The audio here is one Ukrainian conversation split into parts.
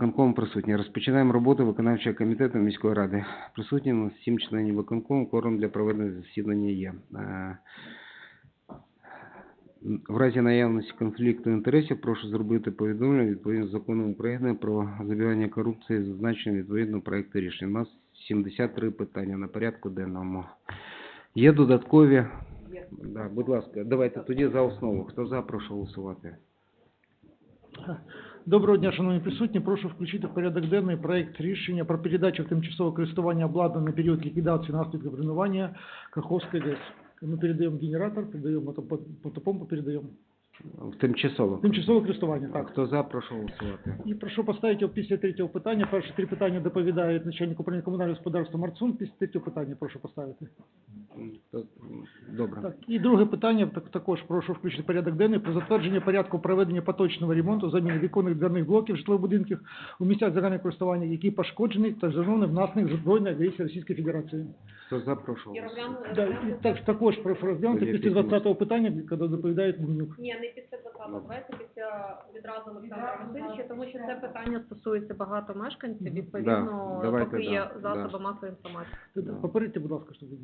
виконкому присутні. Розпочинаємо роботу виконавчого комітету міської ради. Присутні у нас сім членів виконкому, кворум для проведення засідання є. Е, В разі наявності конфлікту інтересів прошу зробити повідомлення відповідно з законом України про запобігання корупції, зазначення відповідно проекту рішення. У нас 73 питання на порядку денному. Є додаткові? Да, будь ласка, давайте тоді за основу. Хто за, прошу голосувати. Доброго дня, шановні присутні. Прошу включити в порядок денний проект рішення про передачу в тимчасове користування обладнання на період ліквідації наслідків руйнування Каховської ГЕС. Ми передаємо генератор, передаємо мотопо- мотопомпу, передаємо. В тимчасово. Тимчасове користування, Так, так. хто за, прошу голосувати. І прошу поставити після третього питання. Перші три питання доповідає начальник управління комунального господарства Марцун. Після третього питання прошу поставити. Добре. Так, і друге питання так, також прошу включити порядок денний про затвердження порядку проведення поточного ремонту заміни віконних дверних блоків житлових будинків у місцях загального користування, які пошкоджені та зруйновані внаслідок збройної агресії Російської Федерації. Хто за, прошу так, також прошу розглянути після пізніше. 20-го питання, коли доповідає Гуменюк. Ні, не після 20-го, давайте після відразу Олександра Васильовича, тому що це питання стосується багато мешканців, відповідно, Да, давайте, поки є да, засоби да. масової інформації. Да. Попередьте, будь ласка, що ви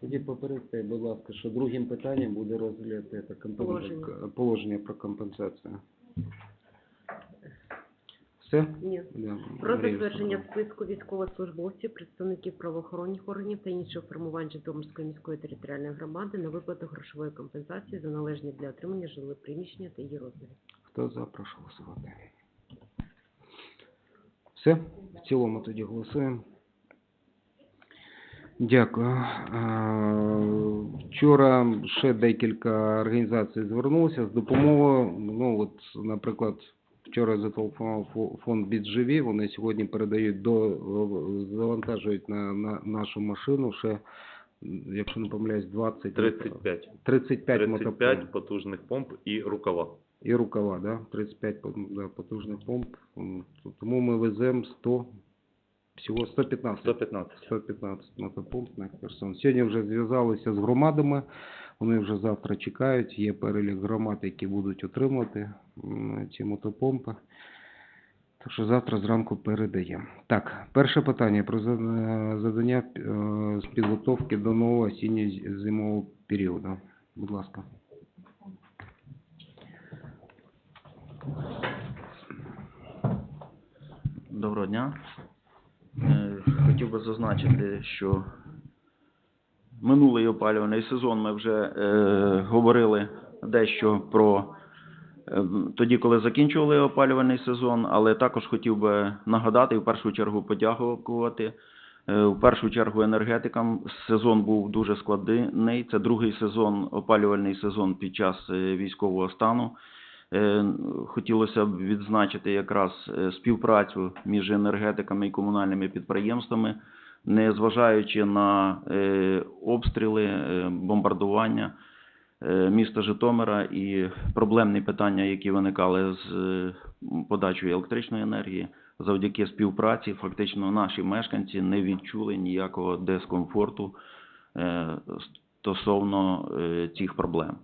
Тоді попередьте, будь ласка, що другим питанням буде розгляд це, компен- Положення. положення про компенсацію. Все? Ні. Да, Про затвердження списку військовослужбовців, представників правоохоронних органів та інших формувань Житомирської міської територіальної громади на виплату грошової компенсації за належні для отримання жилої приміщення та її розмірів. Хто за, прошу голосувати. Все? В цілому тоді голосуємо. Дякую. Вчора ще декілька організацій звернулися з допомогою. Ну, от, наприклад, вчора зателефонував фонд «Бідживі», вони сьогодні передають до завантажують на, на нашу машину ще, якщо не помиляюсь, 20 35. 35 мотопомп. потужних помп і рукава. І рукава, да? 35 да, потужних помп. Тому ми веземо 100, всього 115. 115. 115 мотопомп на Херсон. Сьогодні вже зв'язалися з громадами, вони вже завтра чекають, є перелік громад, які будуть отримувати ці мотопомпи. Так що завтра зранку передаємо. Так, перше питання про за- задання е, з підготовки до нового осінньо-зимового періоду. Будь ласка. Доброго дня. Е, Хотів би зазначити, що минулий опалювальний сезон ми вже е, говорили дещо про е, тоді, коли закінчували опалювальний сезон, але також хотів би нагадати в першу чергу подякувати. е, В першу чергу енергетикам сезон був дуже складний. Це другий сезон, опалювальний сезон під час е, військового стану. Е, Хотілося б відзначити якраз співпрацю між енергетиками і комунальними підприємствами, незважаючи на е, обстріли, е, бомбардування е, міста Житомира і проблемні питання, які виникали з подачею електричної енергії. Завдяки співпраці фактично наші мешканці не відчули ніякого дискомфорту стосовно цих проблем.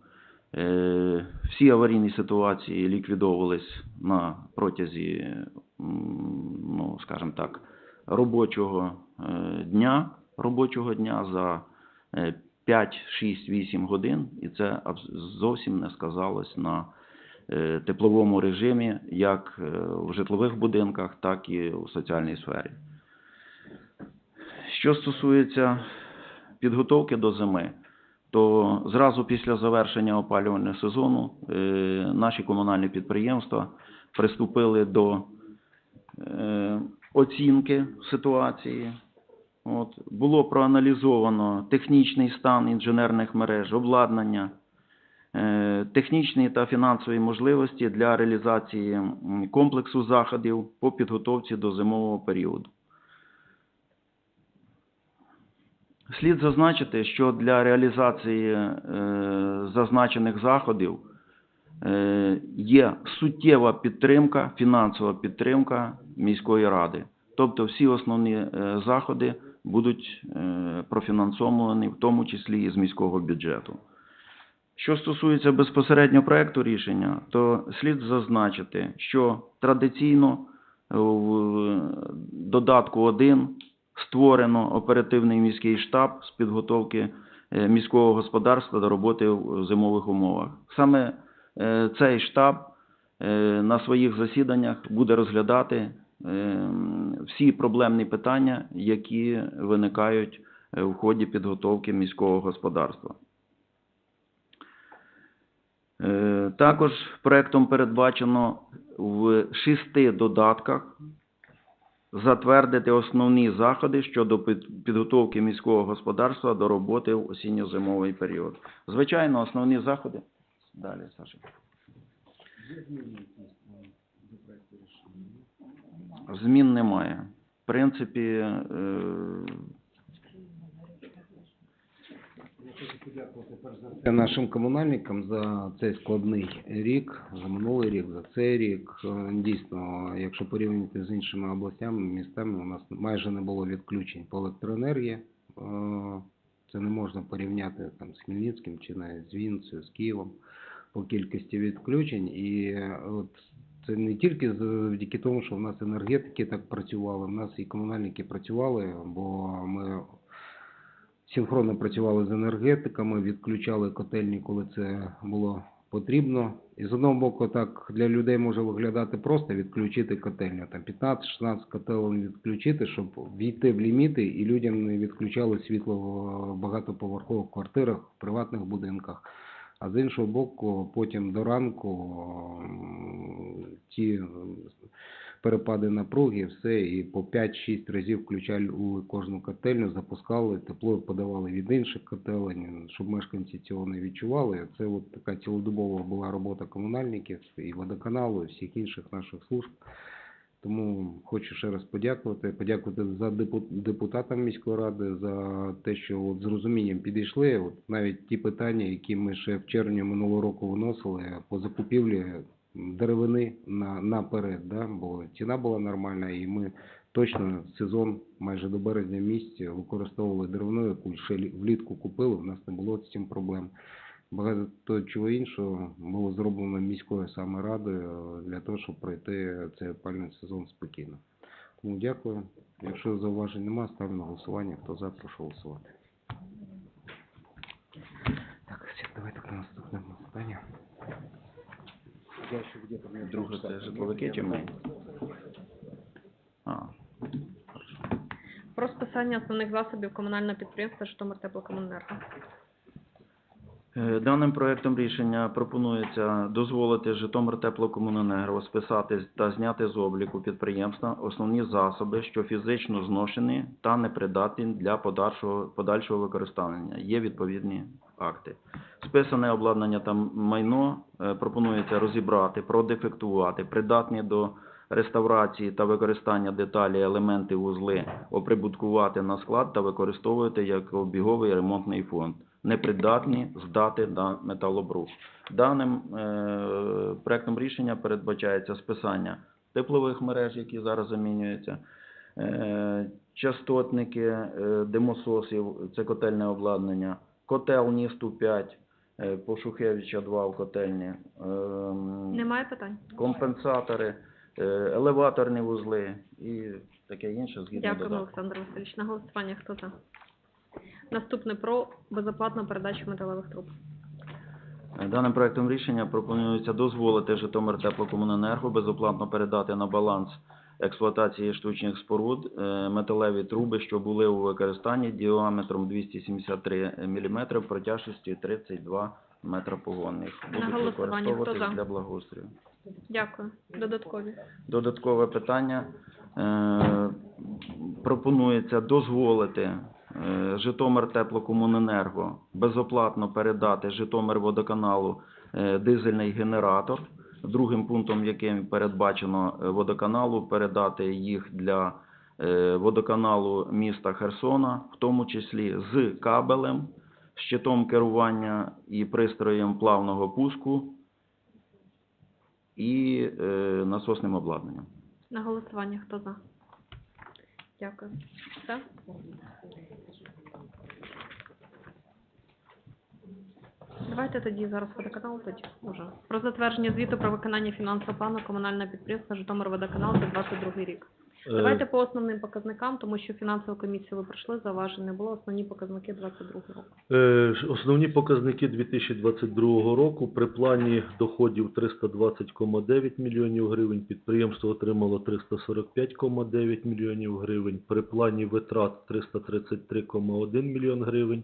Всі аварійні ситуації ліквідовувались на протязі, ну, скажімо так, робочого дня, робочого дня за е, 5, 6, 8 годин, і це зовсім не сказалось на е, тепловому режимі, як е, в житлових будинках, так і у соціальній сфері. Що стосується підготовки до зими, то зразу після завершення опалювального сезону е, наші комунальні підприємства приступили до е, оцінки ситуації. От, було проаналізовано технічний стан інженерних мереж, обладнання, е, технічні та фінансові можливості для реалізації комплексу заходів по підготовці до зимового періоду. Слід зазначити, що для реалізації е, зазначених заходів е, є суттєва підтримка, фінансова підтримка міської ради. Тобто всі основні е, заходи будуть е, профінансовані, в тому числі і з міського бюджету. Що стосується безпосередньо проекту рішення, то слід зазначити, що традиційно в додатку 1 створено оперативний міський штаб з підготовки е, міського господарства до роботи в зимових умовах. Саме е, цей штаб е, на своїх засіданнях буде розглядати е, всі проблемні питання, які виникають е, в ході підготовки міського господарства. Е, Також проектом передбачено в шести додатках затвердити основні заходи щодо підготовки міського господарства до роботи в осінньо-зимовий період. Звичайно, основні заходи. Далі, Саша. Змін немає. В принципі, е, Це нашим комунальникам за цей складний рік, за минулий рік, за цей рік. Е, Дійсно, якщо порівняти з іншими областями, містами, у нас майже не було відключень по електроенергії. Е, Це не можна порівняти там з Хмельницьким чи навіть з Вінницею, з Києвом по кількості відключень. І от це не тільки завдяки тому, що в нас енергетики так працювали, в нас і комунальники працювали, бо ми синхронно працювали з енергетиками, відключали котельні, коли це було потрібно. І з одного боку, так для людей може виглядати просто відключити котельню. Там 15-16 котелень відключити, щоб війти в ліміти і людям не відключали світло в багатоповерхових квартирах, в приватних будинках. А з іншого боку, потім до ранку м, ті перепади напруги, все, і по 5-6 разів включали кожну котельню, запускали, тепло подавали від інших котелень, щоб мешканці цього не відчували. Це от така цілодобова була робота комунальників і водоканалу, і всіх інших наших служб. Тому хочу ще раз подякувати. Подякувати за депу- депутатам міської ради за те, що от з розумінням підійшли. От навіть ті питання, які ми ще в червні минулого року виносили по закупівлі деревини на наперед, да, бо ціна була нормальна, і ми точно сезон майже до березня місяця використовували деревину, яку ще лі- влітку купили. У нас не було з цим проблем. Багато чого іншого було зроблено міською саме радою е, для того, щоб пройти цей опальний сезон спокійно. Тому дякую. Якщо зауважень немає, ставлю на голосування. Хто за, прошу голосувати. Так, все, давайте на наступне питання. Друге це житловики чи ми? А, Про списання основних засобів комунального підприємства Житомир Теплокомуненерго. Е, Даним проектом рішення пропонується дозволити Житомир Теплокомуненерго списати та зняти з обліку підприємства основні засоби, що фізично зношені та непридатні для подальшого, подальшого використання. Є відповідні акти. Списане обладнання та майно е, пропонується розібрати, продефектувати, придатні до реставрації та використання деталі, елементи, вузли, оприбуткувати на склад та використовувати як обіговий ремонтний фонд непридатні здати на металобрух. Даним е, проектом рішення передбачається списання теплових мереж, які зараз замінюються, е, частотники е, димососів, це котельне обладнання, котел НІСТу 5, е, по Шухевича 2 в котельні, ем, Немає питань? компенсатори, елеваторні вузли і таке інше згідно Дякую. Олександр Васильович. На голосування хто за? Наступне про безоплатну передачу металевих труб. Даним проектом рішення пропонується дозволити Житомир Теплокомуненерго безоплатно передати на баланс експлуатації штучних споруд е, металеві труби, що були у використанні діаметром 273 мм, протяжністю 32 метра погонних. Будуть використовуватись за? для благоустрою. Дякую. Додаткові. Додаткове питання. Е, Пропонується дозволити е, Житомир Теплокомуненерго безоплатно передати Житомир водоканалу е, дизельний генератор. Другим пунктом, яким передбачено е, водоканалу, передати їх для е, водоканалу міста Херсона, в тому числі з кабелем, щитом керування і пристроєм плавного пуску і е, насосним обладнанням. На голосування хто за? Дякую. Все? Давайте тоді зараз водоканал тоді уже. Про затвердження звіту про виконання фінансового плану комунального підприємства Житомирводоканал за 22 рік. Давайте по основним показникам, тому що фінансову комісію ви пройшли, зауважень не було. Основні показники 22 року. Е, Основні показники 2022 року при плані доходів 320,9 мільйонів гривень, підприємство отримало 345,9 мільйонів гривень, при плані витрат 333,1 мільйон гривень,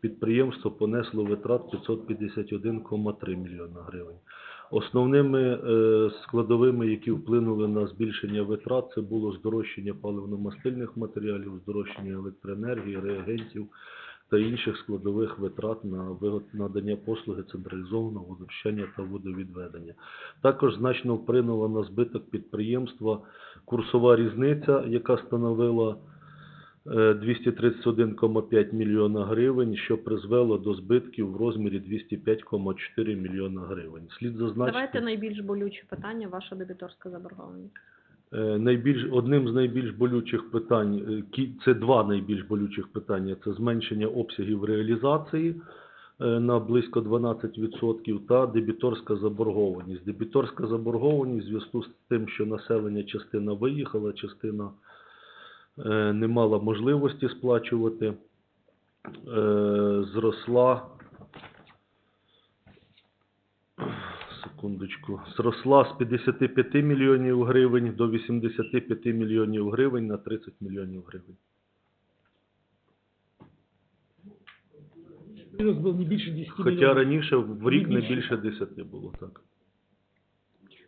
підприємство понесло витрат 551,3 мільйона гривень. Основними е, складовими, які вплинули на збільшення витрат, це було здорожчання паливно-мастильних матеріалів, здорожчання електроенергії, реагентів, та інших складових витрат на надання послуги централізованого водопощання та водовідведення. Також значно вплинула на збиток підприємства курсова різниця, яка становила 231,5 мільйона гривень, що призвело до збитків в розмірі 205,4 мільйона гривень. Слід зазначити... Давайте найбільш болюче питання, ваша дебіторська заборгованість. Е, Найбільш одним з найбільш болючих питань е, це два найбільш болючих питання. Це зменшення обсягів реалізації е, на близько 12% та дебіторська заборгованість. Дебіторська заборгованість в зв'язку з тим, що населення частина виїхала, частина е, не мала можливості сплачувати, е, зросла секундочку, зросла з 55 мільйонів гривень до 85 мільйонів гривень на 30 мільйонів гривень. Був не більше 10 Хоча мільйонів. раніше в рік Не більше 10 було, так.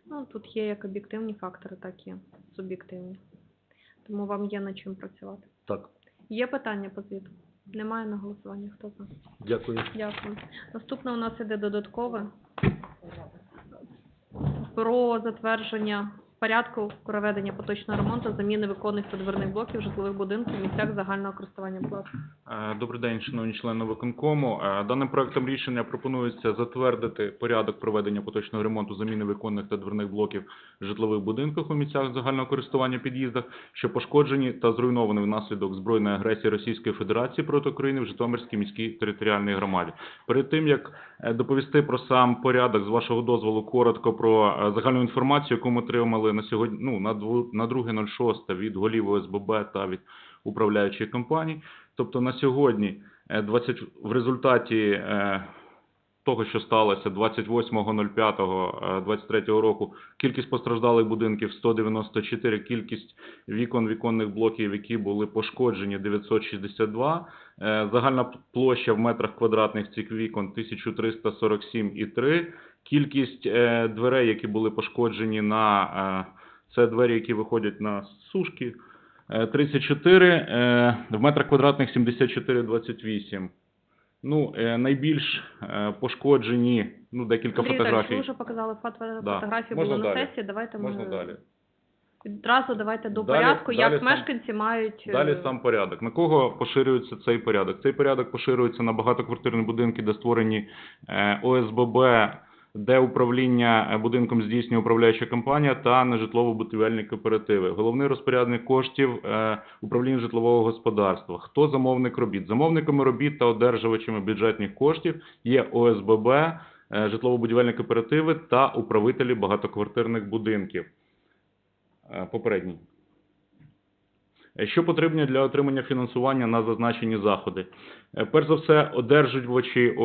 Ну, тут є як об'єктивні фактори, так і суб'єктивні. Тому вам є над чим працювати. Так, Є питання по звіту? Немає на голосування. Хто за? дякую. Дякую. Наступне у нас іде додаткове про затвердження порядку проведення поточного ремонту, заміни виконних та дверних блоків житлових будинків в місцях загального користування власності. Е, Добрий день, шановні члени виконкому. Е, Даним проектом рішення пропонується затвердити порядок проведення поточного ремонту заміни виконних та дверних блоків житлових будинках у місцях загального користування під'їздах, що пошкоджені та зруйновані внаслідок збройної агресії Російської Федерації проти України в Житомирській міській територіальній громаді. Перед тим як е, доповісти про сам порядок, з вашого дозволу, коротко про загальну інформацію, яку ми отримали на сьогодні, ну на 2.06 від голів ОСББ та від управляючої компанії. Тобто на сьогодні е, 20, в результаті е, того, що сталося 28.05.23 року, кількість постраждалих будинків 194, кількість вікон віконних блоків, які були пошкоджені 962, е, загальна площа в метрах квадратних цих вікон 1347,3, кількість е, дверей, які були пошкоджені на е, це двері, які виходять на сушки, Е, 34, е, в метрах квадратних 74,28. Ну, найбільш пошкоджені, ну, декілька Андрій фотографій. ви вже показали фото- Да. фотографії, були на далі. сесії. Давайте ми Можна далі. відразу давайте до Далі- порядку, далі як сам- мешканці мають... Далі сам порядок. На кого поширюється цей порядок? Цей порядок поширюється на багатоквартирні будинки, де створені ОСББ, де управління е, будинком здійснює управляюча компанія та на житлово-будівельні кооперативи. Головний розпорядник коштів е, управління житлового господарства. Хто замовник робіт? Замовниками робіт та одержувачами бюджетних коштів є ОСББ, е, житлово-будівельні кооперативи та управителі багатоквартирних будинків. Попередній. Е, Що потрібно для отримання фінансування на зазначені заходи? Е, Перш за все, одержувачі,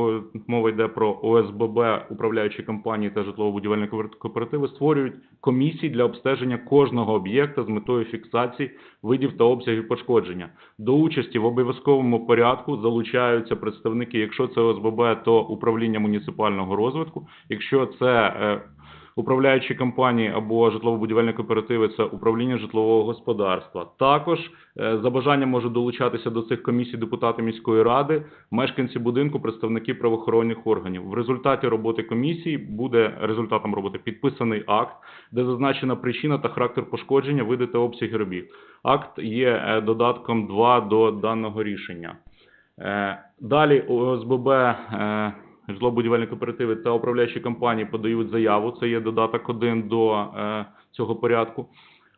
мова йде про ОСББ, управляючі компанії та житлово-будівельні кооперативи, створюють комісії для обстеження кожного об'єкта з метою фіксації видів та обсягів пошкодження. До участі в обов'язковому порядку залучаються представники, якщо це ОСББ, то управління муніципального розвитку, якщо це е, управляючі компанії або житлово-будівельні кооперативи це управління житлового господарства. Також е, за бажанням можуть долучатися до цих комісій депутати міської ради, мешканці будинку, представники правоохоронних органів. В результаті роботи комісії буде результатом роботи підписаний акт, де зазначена причина та характер пошкодження, види та обсяги робіт. Акт є е, додатком 2 до даного рішення. Е, Далі ОСББ, житлово-будівельні кооперативи та управляючі компанії подають заяву. Це є додаток 1 до е, цього порядку.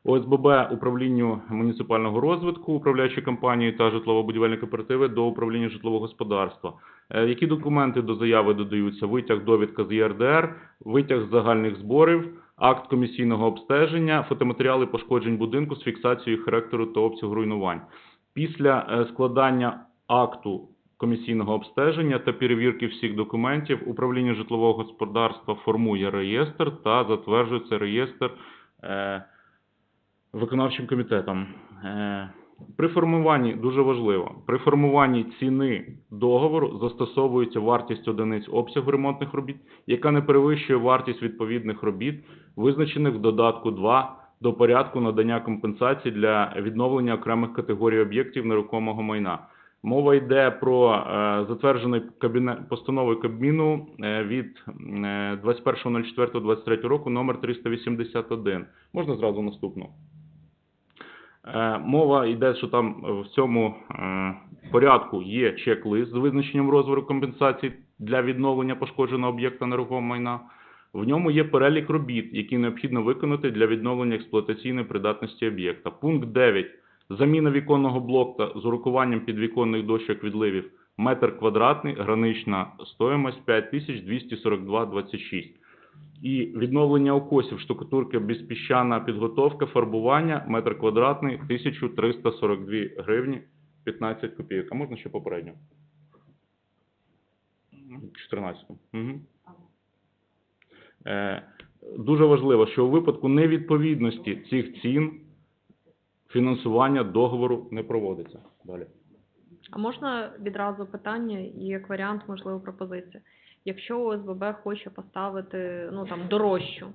ОСББ управлінню муніципального розвитку, управляючі компанії та житлово-будівельні кооперативи до управління житлового господарства. Е, Які документи до заяви додаються? Витяг довідка з ЄРДР, витяг з загальних зборів, акт комісійного обстеження, фотоматеріали пошкоджень будинку з фіксацією характеру та обсягу руйнувань. Після е, складання акту комісійного обстеження та перевірки всіх документів управління житлового господарства формує реєстр та затверджує цей реєстр е, виконавчим комітетом. Е, при формуванні, дуже важливо, при формуванні ціни договору застосовується вартість одиниць обсягу ремонтних робіт, яка не перевищує вартість відповідних робіт, визначених в додатку 2 до порядку надання компенсацій для відновлення окремих категорій об'єктів нерухомого майна. Мова йде про е, затверджений кабіне... постановою Кабміну е, від е, 21.04.23 року номер 381. Можна зразу наступну? Е, Мова йде, що там е, в цьому е, порядку є чек-лист з визначенням розміру компенсацій для відновлення пошкодженого об'єкта нерухомого майна. В ньому є перелік робіт, які необхідно виконати для відновлення експлуатаційної придатності об'єкта. Пункт 9. Заміна віконного блока з урахуванням підвіконних дощок відливів метр квадратний, гранична стоїмость 5242,26. І відновлення окосів, штукатурки, безпіщана підготовка, фарбування, метр квадратний, 1342 гривні, 15 копійок. А можна ще попередньо? 14. Угу. Е, дуже важливо, що у випадку невідповідності цих цін фінансування договору не проводиться. Далі. А можна відразу питання і як варіант, можливо, пропозиція. Якщо ОСББ хоче поставити ну там дорожчу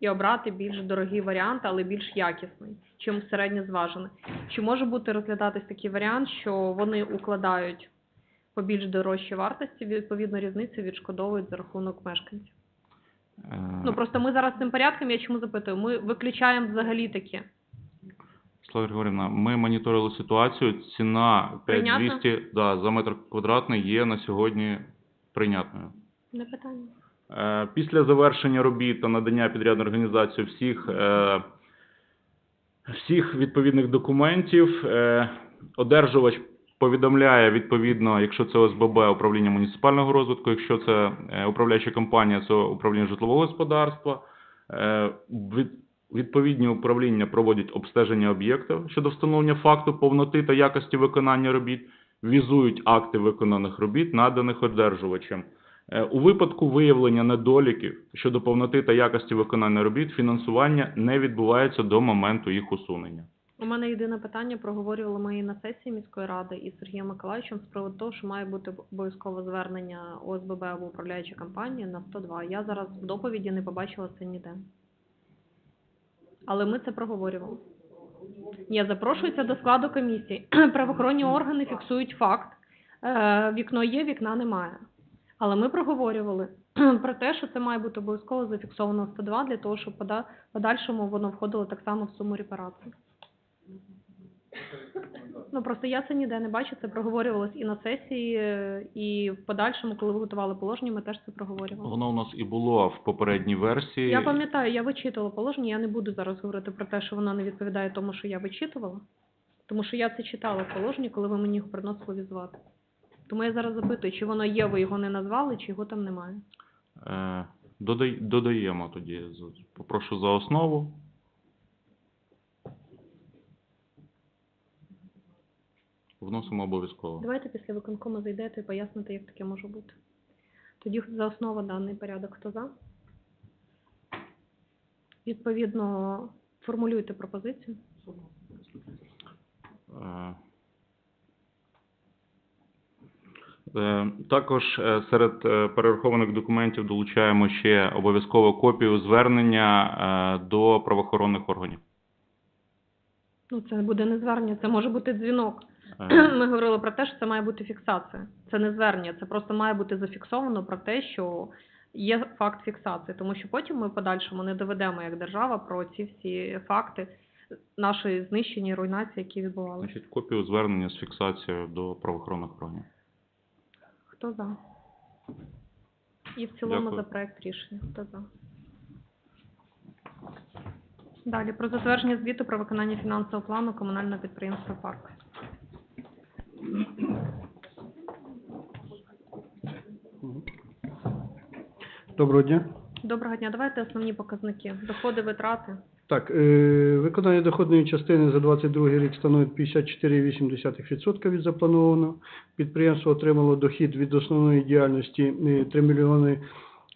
і обрати більш дорогий варіант, але більш якісний, чим середньозважений, чи може бути розглядатись такий варіант, що вони укладають по більш дорожчій вартості, відповідно різницю відшкодовують за рахунок мешканців? Е, Ну просто ми зараз цим порядком, я чому запитую, ми виключаємо взагалі таке. Слава Григорівна, ми моніторили ситуацію. Ціна Прийнятна? 5200 да, за метр квадратний є на сьогодні прийнятною. Не питання. Е, Після завершення робіт та надання підрядної організації всіх, е, всіх відповідних документів, е, одержувач повідомляє відповідно, якщо це ОСББ, управління муніципального розвитку, якщо це е, управляюча компанія, це управління житлового господарства. Е, від- Відповідні управління проводять обстеження об'єкта щодо встановлення факту повноти та якості виконання робіт, візують акти виконаних робіт, наданих одержувачем. Е, У випадку виявлення недоліків щодо повноти та якості виконання робіт, фінансування не відбувається до моменту їх усунення. У мене єдине питання, проговорювали ми і на сесії міської ради із Сергієм Миколаївичем з приводу того, що має бути обов'язкове звернення ОСББ або управляюча компанія на 102. Я зараз в доповіді не побачила це ніде. Але ми це проговорювали. Я запрошується до складу комісії. Правоохоронні органи фіксують факт. Е, Вікно є, вікна немає. Але ми проговорювали про те, що це має бути обов'язково зафіксовано 102 для того, щоб в подальшому воно входило так само в суму репарації. Ну просто я це ніде не бачу. Це проговорювалось і на сесії, е, і в подальшому, коли ви готували положення, ми теж це проговорювали. Воно у нас і було в попередній версії. Я пам'ятаю, я вичитувала положення. Я не буду зараз говорити про те, що воно не відповідає тому, що я вичитувала, тому що я це читала в положенні, коли ви мені його приносили візвати. Тому я зараз запитую, чи воно є, ви його не назвали, чи його там немає. Е, додай- додаємо тоді. Попрошу за основу. Вносимо обов'язково. Давайте після виконкому зайдете і поясните, як таке може бути. Тоді за основу даний порядок хто за? Відповідно, формулюйте пропозицію. Е, е, Також е, серед е, перерахованих документів долучаємо ще обов'язково копію звернення е, до правоохоронних органів. Ну, це буде не звернення, це може бути дзвінок. Ми говорили про те, що це має бути фіксація. Це не звернення, це просто має бути зафіксовано про те, що є факт фіксації, тому що потім ми в подальшому не доведемо як держава про ці всі факти нашої знищення і руйнації, які відбувалися. Значить, копію звернення з фіксацією до правоохоронних органів. Хто за? І в цілому Дякую. за проект рішення. Хто за? Далі про затвердження звіту про виконання фінансового плану комунального підприємства «Парк». Доброго дня. Доброго дня. Давайте основні показники. Доходи, витрати. Так, е, виконання доходної частини за 22 рік становить 54,8% від запланованого. Підприємство отримало дохід від основної діяльності е, 3 мільйони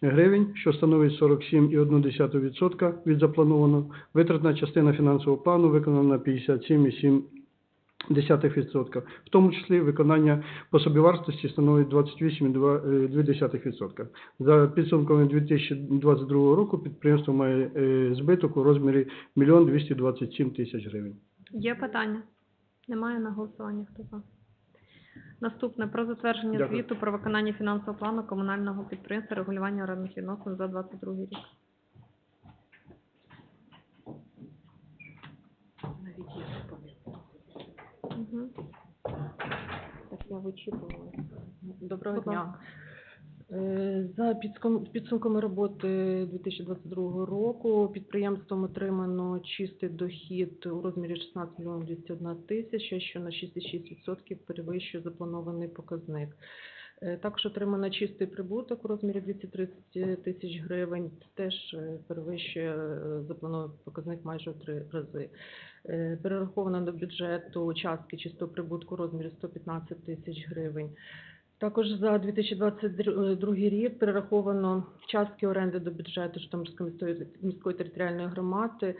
гривень, що становить 47,1% від запланованого. Витратна частина фінансового плану виконана на 57,7%. В тому числі виконання по собівартості становить 28,2%. За підсумками 2022 року підприємство має е, збиток у розмірі 1 227 тисяч гривень. Є питання? Немає на голосування. Хто за? Наступне про затвердження Дякую. звіту про виконання фінансового плану комунального підприємства регулювання орендних відносин за 22 рік. Навіть я не пам'ятаю. Угу. Так. Доброго дня. Е, За підсумками роботи 2022 року підприємством отримано чистий дохід у розмірі 16 мільйонів 201 тисяча, що на 6,6% перевищує запланований показник. Е, Також отримано чистий прибуток у розмірі 230 тисяч гривень, теж е, перевищує е, запланований показник майже в три рази. Перераховано до бюджету частки чистого прибутку у розмірі 115 тисяч гривень. Також за 2022 рік перераховано частки оренди до бюджету Житомирської міської, міської територіальної громади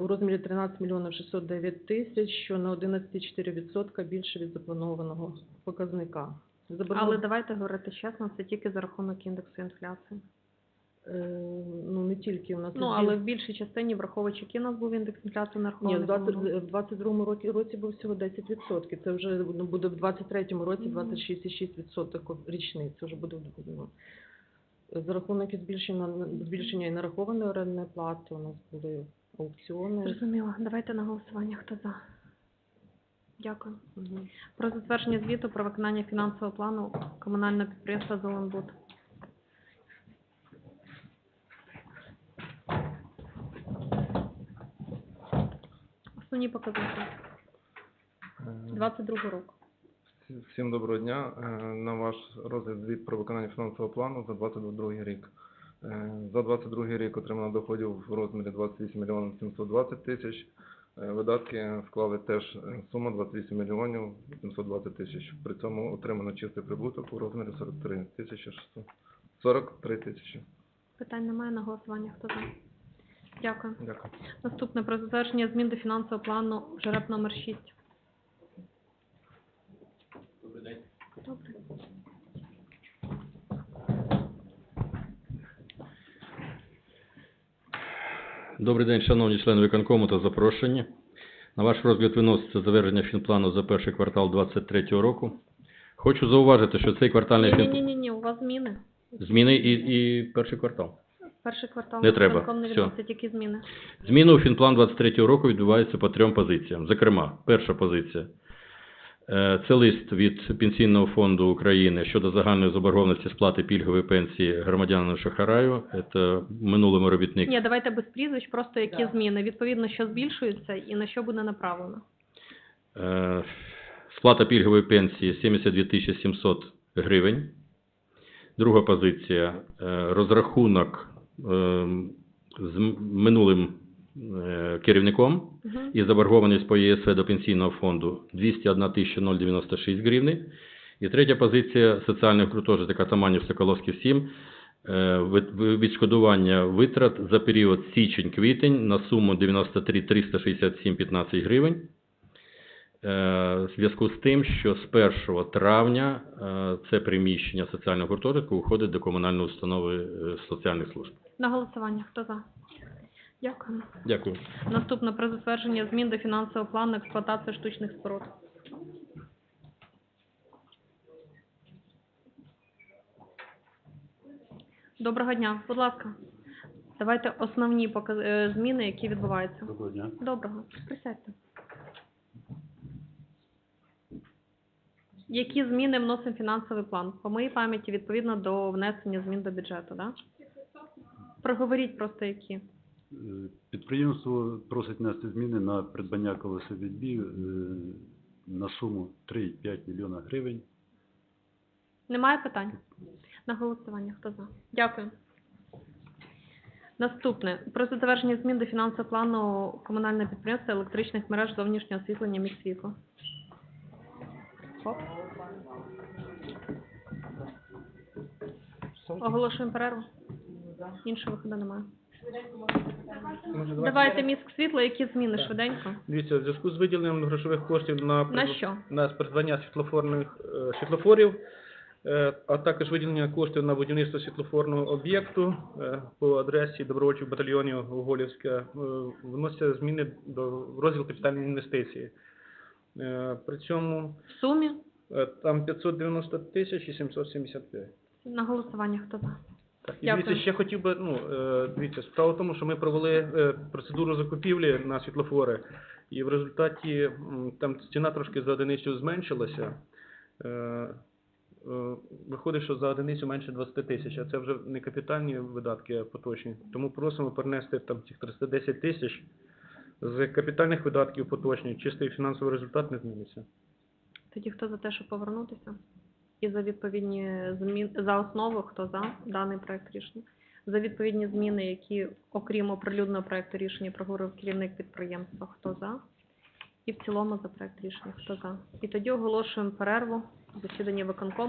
у розмірі 13 мільйонів 609 тисяч, що на 11,4% більше від запланованого показника. Заборгов- Але давайте говорити чесно, це тільки за рахунок індексу інфляції. Е, ну не тільки у нас Ну, але в більшій частині, враховуючи, який у нас був індекс інфляції Ні, нарахований. в 20 в 22 році, році був всього 10%. Це вже ну, буде в 23-му році Мгм. 26,6% річний. Це вже буде ну, за рахунок збільшення збільшення і нарахованої орендної плати. У нас були аукціони. Зрозуміло. Давайте на голосування. Хто за? Дякую. Про затвердження звіту про виконання фінансового плану комунального підприємства «Зеленбуд». Основні показники. 22 року. Всім доброго дня. Е, На ваш розгляд звіт про виконання фінансового плану за 2022 рік. Е, За 2022 рік отримано доходів в розмірі 28 мільйонів 720 тисяч. Е, Видатки склали теж е, сума 28 мільйонів 720 тисяч. При цьому отримано чистий прибуток у розмірі 43 тисячі 600. 43 тисячі. Питань немає на голосування. Хто за? Дякую. Дякую. Наступне про затвердження змін до фінансового плану ЖРЕП номер 6. Добрий день. Добре. Добрий день, шановні члени виконкому та запрошені. На ваш розгляд виноситься завершення фінплану за перший квартал 2023 року. Хочу зауважити, що цей квартальний Ні, ні, ні, ні, у вас зміни. Зміни і, і перший квартал. Перший квартал Не треба. не відносить, зміни. Зміни у фінплан 23 року відбуваються по трьом позиціям. Зокрема, перша позиція це лист від Пенсійного фонду України щодо загальної заборгованості сплати пільгової пенсії громадянину Шахараю. Це минулому робітник Ні, давайте без прізвищ, просто які зміни. Відповідно, що збільшується і на що буде направлено. Е, Сплата пільгової пенсії 72 тисячі 700 гривень. Друга позиція е, розрахунок е, з минулим е, керівником Угу. і заборгованість по ЄСВ до пенсійного фонду 201 тисяча 096 гривень. І третя позиція соціальних гуртожиток Атаманів Соколовський 7 е, відшкодування витрат за період січень-квітень на суму 93 367 15 гривень. Е, В зв'язку з тим, що з 1 травня е, це приміщення соціального гуртожитку уходить до комунальної установи е, соціальних служб. На голосування. Хто за? Дякую. Дякую. Наступне про затвердження змін до фінансового плану експлуатації штучних споруд. Доброго дня. Будь ласка. Давайте основні показ- е, зміни, які відбуваються. Доброго дня. Доброго. Присядьте. Які зміни вносить фінансовий план? По моїй пам'яті, відповідно до внесення змін до бюджету, да? Проговоріть просто які. Підприємство просить внести зміни на придбання колесовідбів е, на суму 3,5 мільйона гривень. Немає питань? На голосування. Хто за? Дякую. Наступне. Про затвердження змін до фінансового плану комунального підприємства електричних мереж зовнішнього освітлення міськсвітло. Оп. Оголошуємо перерву. Іншого виходу немає. Давайте міськ світло, які зміни швиденько. Дивіться, в зв'язку з виділенням грошових коштів на, На що? на придбання світлофорних е, світлофорів, е, а також виділення коштів на будівництво світлофорного об'єкту е, по адресі добровольчих батальйонів Гоголівська, е, вносяться зміни до в розділ капітальні інвестиції. Е, При цьому В сумі е, там 590 тисяч і 775. на голосування. Хто за? Так, і Дякую. дивіться, ще хотів би, ну, е, дивіться, справа в тому, що ми провели е, процедуру закупівлі на світлофори, і в результаті м, там ціна трошки за одиницю зменшилася. Е, е, Виходить, що за одиницю менше 20 тисяч, а це вже не капітальні видатки, а поточні. Тому просимо перенести там цих 310 тисяч з капітальних видатків поточні, чистий фінансовий результат не зміниться. Тоді хто за те, щоб повернутися? І за відповідні зміни за основу, хто за даний проект рішення? За відповідні зміни, які, окрім оприлюдного проекту рішення, проговорив керівник підприємства, хто за? І в цілому за проект рішення, хто за? І тоді оголошуємо перерву засідання виконкому.